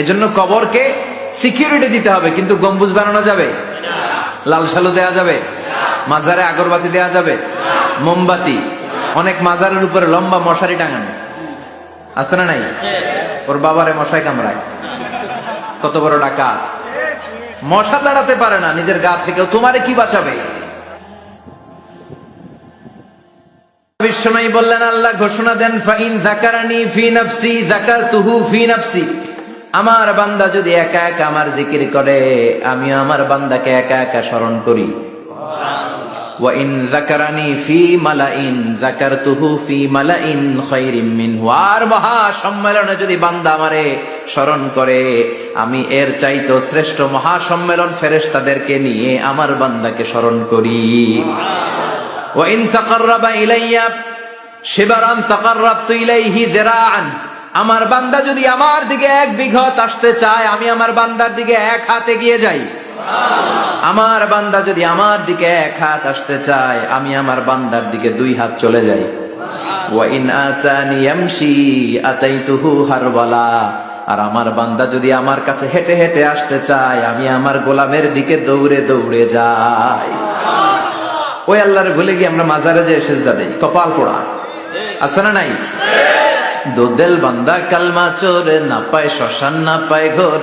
এজন্য কবরকে সিকিউরিটি দিতে হবে, কিন্তু গম্বুজ বানানো যাবে? লাল সালু দেয়া যাবে? মাজারে আগরবাতি দেওয়া যাবে? মোমবাতি। অনেক মাজারের উপরে লম্বা মশারি টাঙানো। আছে না নাই? ওর বাবারে মশাই কামড়ায়। কত বড় ডাকা মশা দাঁড়াতে পারে না, নিজের গা থেকেও। তোমারে কি বাঁচাবে? বিশ্বনয়ী বললেন, আল্লাহ ঘোষণা দেন, ফাইন জাকারানি ফি নাফসি জাকারতুহু ফি নাফসি। আমার বান্দা যদি একা একা আমার জিকির করে আমি আমার বান্দাকে একা একা স্মরণ করি। মহা সম্মেলনে যদি বান্দা আমারে স্মরণ করে, আমি এর চাইতো শ্রেষ্ঠ মহা সম্মেলন ফেরেশতাদেরকে নিয়ে আমার বান্দাকে স্মরণ করি। ওয়াইন তাকাররাবা ইলাইয়া শিবারান তাকাররাবতু ইলাইহি যিরাআন আমার বান্দা যদি আমার দিকে এক বিঘত আসতে চায়, আমি আমার বান্দার দিকে এক হাতে গিয়ে যাই। আমার বান্দা যদি আমার দিকে এক হাত আসতে চায়, আমি আমার বান্দার দিকে দুই হাত চলে যাই। আর আমার বান্দা যদি আমার কাছে হেঁটে হেঁটে আসতে চায়, আমি আমার গোলামের দিকে দৌড়ে দৌড়ে যাই। ওই আল্লাহর ভুলে গিয়ে আমরা মাজারে যে সেজদা দেই। কপাল পোড়া। আছে না নাই? দোদেল বান্দা কালমা চোর, না পায় শ্মশান, না পায় ঘোর।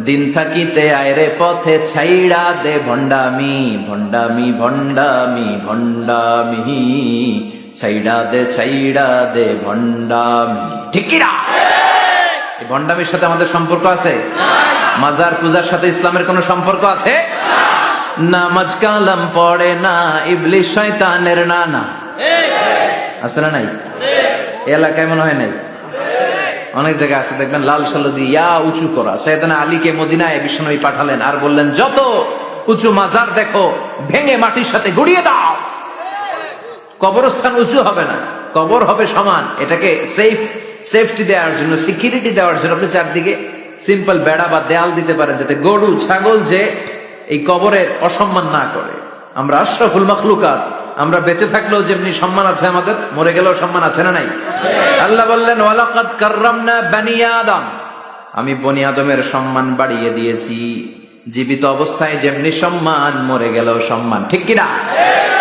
দিন থাকিতে আয়রে পথে ছাইড়া দে ভণ্ডামি ভণ্ডামি ভণ্ডামি ভণ্ডামি। ছাইড়া দে ছাইড়া দে ভণ্ডামি। ঠিক কি না? এই ভণ্ডামির সাথে আমাদের সম্পর্ক আছে? মাজার পূজার সাথে ইসলামের কোনো সম্পর্ক আছে? নামাজ কালাম পড়ে না ইবলিশ শয়তানের নানা। আছে না নাই? এলাকায় মনে হয় নাই? অনেক জায়গায় আছে, দেখবেন লাল সালু ইয়া উঁচু করা। সৈয়দানা আলীকে মদিনায় বিষ্ণুই পাঠালেন আর বললেন, যত উঁচু মাজার দেখো, ভেঙে মাটির সাথে গুড়িয়ে দাও। কবরস্থান উঁচু হবে না, কবর হবে সমান। এটাকে সেফ সেফটি দেওয়ার জন্য সিকিউরিটি দেওয়ার জন্য আপনি চারদিকে সিম্পল বেড়া বা দেয়াল দিতে পারেন, যাতে গরু, ছাগল যে এই কবরের অসম্মান না করে। আমরা আশরাফুল মখলুকাত আমরা বেঁচে থাকলেও যেমনি সম্মান আছে আমাদের, মরে গেলেও সম্মান আছে না নাই? আল্লাহ বললেন আদম। আমি বনি আদমের সম্মান বাড়িয়ে দিয়েছি। জীবিত অবস্থায় যেমনি সম্মান, মরে গেলেও সম্মান। ঠিক কিনা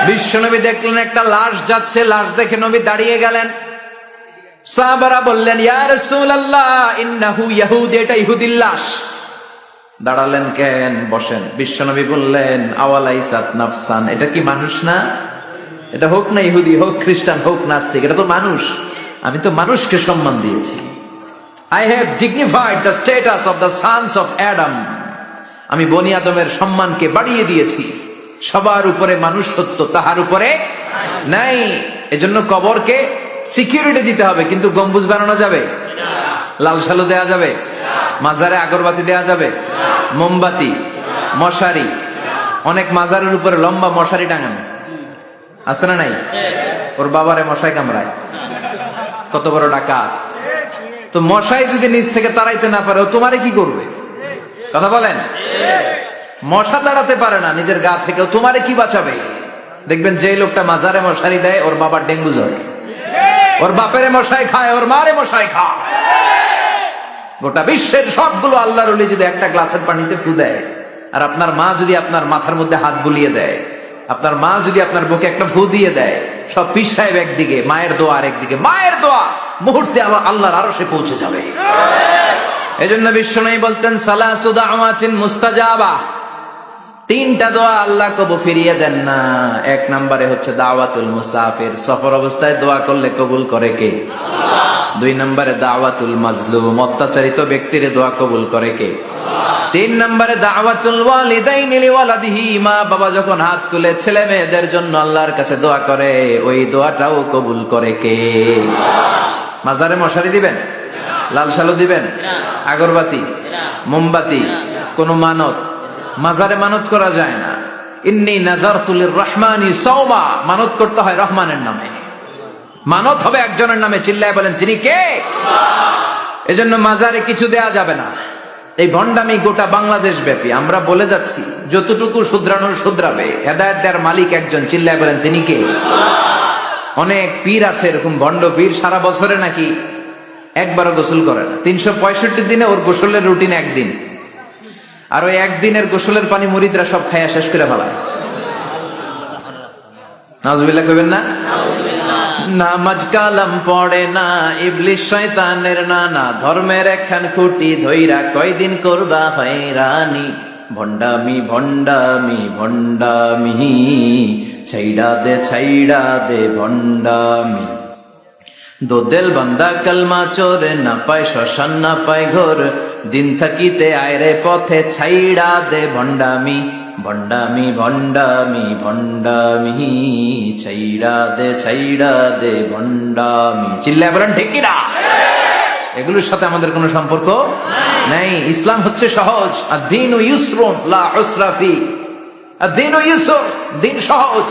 বিশ্বনবী দেখলেন, একটা লাশ যাচ্ছে, লাশ দেখে নবী দাঁড়িয়ে গেলেন। সাহাবারা বললেন, ইয়া রাসূলুল্লাহ, ইন্নাহু ইয়াহুদ, এটা ইহুদির লাশ। দাঁড়ালেন কেন? বসেন। বিশ্বনবী বললেন, আওয়ালাইসাত নাফসান। এটা কি মানুষ না? এটা হোক না ইহুদি হোক, খ্রিস্টান হোক, নাস্তিক, এটা তো মানুষ। আমি তো মানুষকে সম্মান দিয়েছি। I have dignified the status of the sons of Adam আমি বনি আদমের সম্মানকে বাড়িয়ে দিয়েছি। সবার উপরে মানুষ সত্য তাহার উপরে নাই। এজন্য কবরকে সিকিউরিটি দিতে হবে। কিন্তু গম্বুজ বানানো যাবে? লাল সালু দেয়া যাবে? মাজারে আগরবাতি দেয়া যাবে? মোমবাতি? মশারি? অনেক মাজারের উপরে লম্বা মশারি টাঙানো। আছে না নাই? ওর বাবারে মশাই কামড়ায়। কত বড় ডাকা তো মশাই যদি নিচ থেকে তাড়াইতে না পারে, ও তোমারে কি করবে? কথা বলেন? মশা তাড়াতে পারে না, নিজের গা থেকেও তোমারে কি বাঁচাবে? দেখবেন যে লোকটা মাজারে মশারি দেয়, ওর বাবার ডেঙ্গু জ্বর। ওর বাপের মশাই খায়, ওর মারে মশাই খায়। গোটা বিশ্বের সবগুলো আল্লাহর যদি একটা গ্লাসের পানিতে ফু দেয়, আর আপনার মা যদি আপনার মাথার মধ্যে হাত বুলিয়ে দেয় আপনার মা যদি আপনার বুকে একটা ফু দিয়ে দেয়, সব পীর সাহেব একদিকে, মায়ের দোয়া আর একদিকে। মায়ের দোয়া মুহূর্তে আবার আল্লাহর আরও সে পৌঁছে যাবে। এজন্য বিশ্বনয়ী বলতেন সালাসুদা আমাতিন মুস্তাজাবা। তিনটা দোয়া আল্লাহ কবু ফিরিয়ে দেন না। এক নম্বরে হচ্ছে দাওয়াতুল মুসাফির। সফর অবস্থায় দোয়া করলে কবুল করে কে? দুই নম্বরে দাওয়াতুল মাজলুম। অত্যাচারিত ব্যক্তির দোয়া কবুল করে কে? তিন নম্বরে দাওয়াতুল ওয়ালিদাইনি লিওয়ালাদিহি, মা বাবা যখন হাত তুলে ছেলে মেয়েদের জন্য আল্লাহর কাছে দোয়া করে, ওই দোয়াটাও কবুল করে কে? মাজারে মশারি দিবেন? লাল সালু দিবেন? আগরবাতি? মোমবাতি? কোন মানত? মাজারে মানত করা যায় না। ইন্নি নাজারতুলির রহমানি সওমা মানত করতে হয় রহমানের নামে। মানত হবে একজনের নামে। চিল্লায় বলেন, তিনি কে? এজন্য মাজারে কিছু দেয়া যাবে না। এই ভণ্ডামি গোটা বাংলাদেশ ব্যাপী। আমরা বলে যাচ্ছি, যতটুকু শুধরানোর শুধরাবে, হেদায়ত দেওয়ার মালিক একজন, চিল্লায় বলেন, তিনি কে? অনেক পীর আছে, এরকম ভণ্ড পীর, সারা বছরে নাকি একবারও গোসল করে না। তিনশো পঁয়ষট্টি দিনে ওর গোসলের রুটিন একদিন। আর ওই একদিনের গোসলের পানি মুরিদরা সব খাইয়া শেষ করে ফেলায়। নাজবিল্লাহ কইবেন না? নামাজ কালাম পড়ে না ইবলিশ শয়তানের নানা ধর্মের একখান খুঁটি ধইরা কয়দিন করবা হয়রানি। ভণ্ডামি ভণ্ডামি ভণ্ডামি, ছাইড়া দে ছাইড়া দে, ভণ্ডামি। দোদেল বান্দা কালমা চোরে না পায় শ্মশান, না পায় ঘোর। দিন থাকিতে আয়রে পথে ছাইড়া দে, ভণ্ডামি। ভণ্ডামি ভণ্ডামি ভণ্ডামি ছাইড়া দে ছাইড়া দে ভণ্ডামি। চিল্লা বলেন, ঠিক কিনা এগুলোর সাথে আমাদের কোনো সম্পর্ক নাই। ইসলাম হচ্ছে সহজ। আর দিন ও ইউসরুন, লা উসরাফি আর দিন ও ইউসর, দিন সহজ।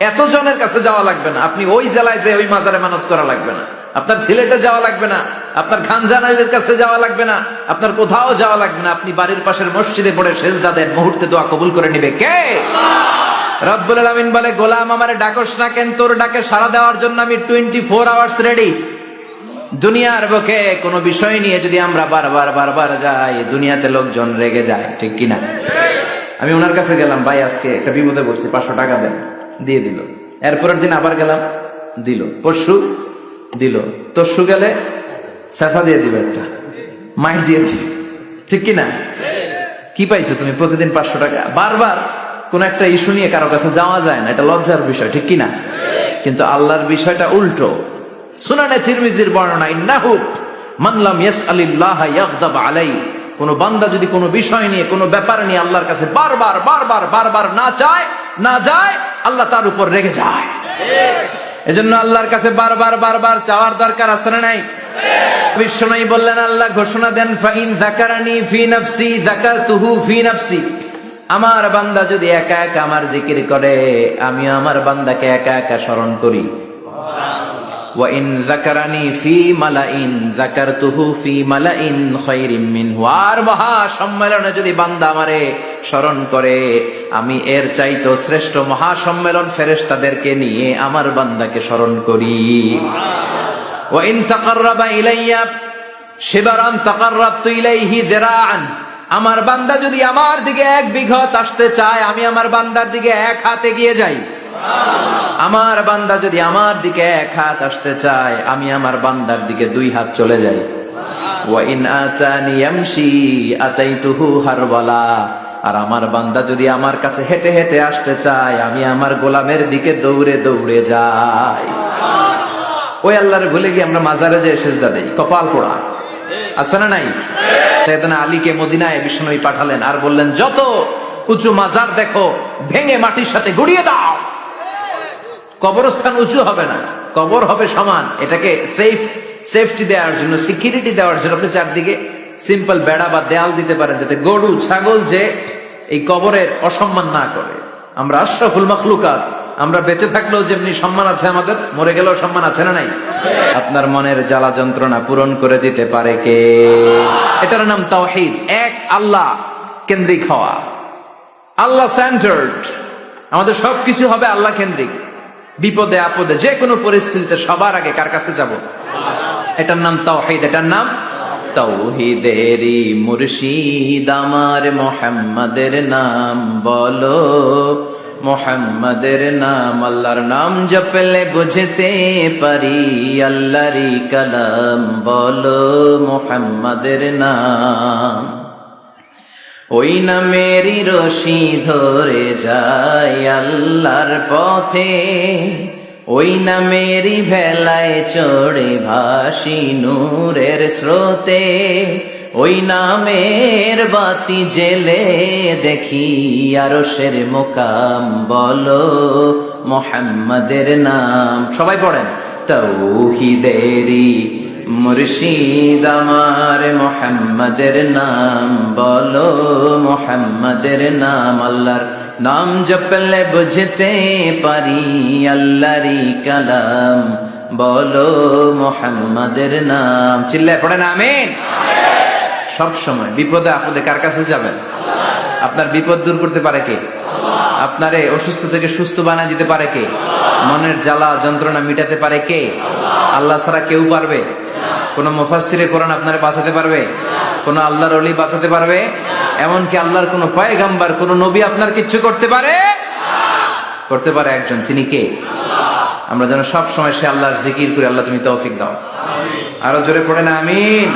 এত জনের কাছে যাওয়া লাগবে না। আপনি ওই জেলায় যে ওই মাজারে মানত করা লাগবে না। আপনার সিলেটে যাওয়া লাগবে না, আপনার খানজানাইলের কাছে যাওয়া লাগবে না, আপনার কোথাও যাওয়া লাগবে না, আপনি বাড়ির পাশের মসজিদে পড়ে শেষ দেন, মুহূর্তে দোয়া কবুল করে নিবে। কে? রব্বুল আলামিন বলে, গোলাম আমারে ডাকস না কেন, তোর ডাকে সারা দেওয়ার জন্য আমি টোয়েন্টি ফোর আওয়ার্স রেডি দুনিয়ার বুকে কোনো বিষয় নিয়ে যদি আমরা বারবার বারবার যাই, দুনিয়াতে লোকজন রেগে যায়, ঠিক কিনা? আমি ওনার কাছে গেলাম, ভাই, আজকে একটা বিপদে পড়ছি, পাঁচশো টাকা দেন। দিয়ে দিল। এরপরের দিন আবার গেলাম, দিল। পরশু দিল। তরশু গেলে চেঁচা দিয়ে দিবে একটা। মাইট দিয়ে দিবে। ঠিক কিনা? কি পাইছো তুমি প্রতিদিন পাঁচশো টাকা? বারবার কোন একটা ইস্যু নিয়ে কারও কাছে যাওয়া যায় না, এটা লজ্জার বিষয়, ঠিক কিনা? কিন্তু আল্লাহর বিষয়টা উল্টো। সুনানে তিরমিজির বর্ণনা, ইন্নাহু মানলাম ইয়াস আলিল্লাহ ইয়াগদাব আলাই। কোন বান্দা যদি কোনো বিষয় নিয়ে, কোনো ব্যাপার নিয়ে আল্লাহর কাছে বারবার বারবার বারবার না চায়, না যায়, আল্লাহ তার উপর রেগে যায়। এজন্য আল্লাহর কাছে বারবার বারবার চাওয়ার দরকার আছে না নাই? বিশ্বনয়ী বললেন, আল্লাহ ঘোষণা দেন, ফাইন জাকারানি ফি নাফসি জাকারতুহু ফি নাফসি। আমার বান্দা যদি একা একা আমার জিকির করে, আমি আমার বান্দাকে একা একা স্মরণ করি। ওয়াইন জাকারানি ফি মালাইন জাকারতুহু ফি মালাইন খায়রিম মিনহু। আর মহা সম্মেলনে যদি বান্দা আমারে স্মরণ করে আমি এর চাইতো শ্রেষ্ঠ মহা সম্মেলন ফেরেশতাদেরকে নিয়ে আমার বান্দাকে স্মরণ করি। ওয়াইন ইলাইয়া, শিবারান তাকাররাবতু আমার বান্দা যদি আমার দিকে এক বিঘত আসতে চায়, আমি আমার বান্দার দিকে এক হাতে গিয়ে যাই। আমার বান্দা যদি আমার দিকে এক হাত আসতে চায়, আমি আমার বান্দার দিকে দুই হাত চলে যাই। ওয়াইন আতানি ইয়ামশি, আতাইতুহু হারওয়ালা আর আমার বান্দা যদি আমার কাছে হেঁটে হেঁটে আসতে চায়, আমি আমার গোলামের দিকে দৌড়ে দৌড়ে যাই। ওই আল্লাহর ভুলে গিয়ে আমরা মাজারে যে সেজদা দেই। কপাল পোড়া। আছে না নাই? আলীকে মদিনায় বিষ্ণুই পাঠালেন আর বললেন, যত উঁচু মাজার দেখো, ভেঙে মাটির সাথে গুড়িয়ে দাও। কবরস্থান উঁচু হবে না, কবর হবে সমান। এটাকে সেফ সেফটি দেওয়ার জন্য সিকিউরিটি দেওয়ার জন্য আপনি চারদিকে সিম্পল বেড়া বা দেয়াল দিতে পারেন যাতে গরু, ছাগল যে এই কবরের অসম্মান না করে। আমরা আশরাফুল মখলুকাত, আমরা বেঁচে থাকলেও যেমনি সম্মান আছে আমাদের, মরে গেলেও সম্মান আছে না নাই? আপনার মনের জ্বালা যন্ত্রণা পূরণ করে দিতে পারে কে? এটার নাম তাওহীদ, এক আল্লাহ কেন্দ্রিক হওয়া। আল্লাহ সেন্টার্ড আমাদের সবকিছু হবে আল্লাহ কেন্দ্রিক। বিপদে, আপদে যে কোনো পরিস্থিতিতে সবার আগে কার কাছে যাব? এটার নাম তাওহীদ, এটার নাম তৌহিদেরি মুর্শিদ আমার মোহাম্মদের নাম বলো। মোহাম্মদের নাম আল্লাহর নাম জপলে বুঝতে পারি আল্লাহরি কালাম বলো মোহাম্মদের নাম। ওই নামেরই রশি ধরে যায় আল্লাহর পথে। ওই নামেরই ভেলায় চড়ে ভাসি নূরের স্রোতে, ওই নামের বাতি জেলে দেখি আরশের মোকাম বলো মোহাম্মদের নাম। সবাই পড়েন, তৌহিদেরি মুর্শিদ আমার মোহাম্মদের নাম বলো মোহাম্মদের নাম, আল্লাহর নাম জপলে বুঝতে পারি আল্লাহরি কালাম। বলো মোহাম্মদের নাম। চিল্লায় পড়েন, আমিন। সব সময় বিপদে আপদে কার কাছে যাবেন? আপনার বিপদ দূর করতে পারে কে? আপনারে অসুস্থ থেকে সুস্থ বানা দিতে পারে কে? মনের জ্বালা, যন্ত্রণা মিটাতে পারে কে? আল্লাহ ছাড়া কেউ পারবে? কোন মুফাসসিরে কোরআন আপনারে বাঁচাতে পারবে? কোন আল্লাহর অলি বাঁচাতে পারবে? এমনকি আল্লাহর কোন পয়গাম্বার, কোন নবী আপনার কিচ্ছু করতে পারে? করতে পারে একজন, তিনি কে? আমরা যেন সব সময় সে আল্লাহর জিকির করে আল্লাহ তুমি তৌফিক দাও। আরও জোরে পড়ে না, আমিন।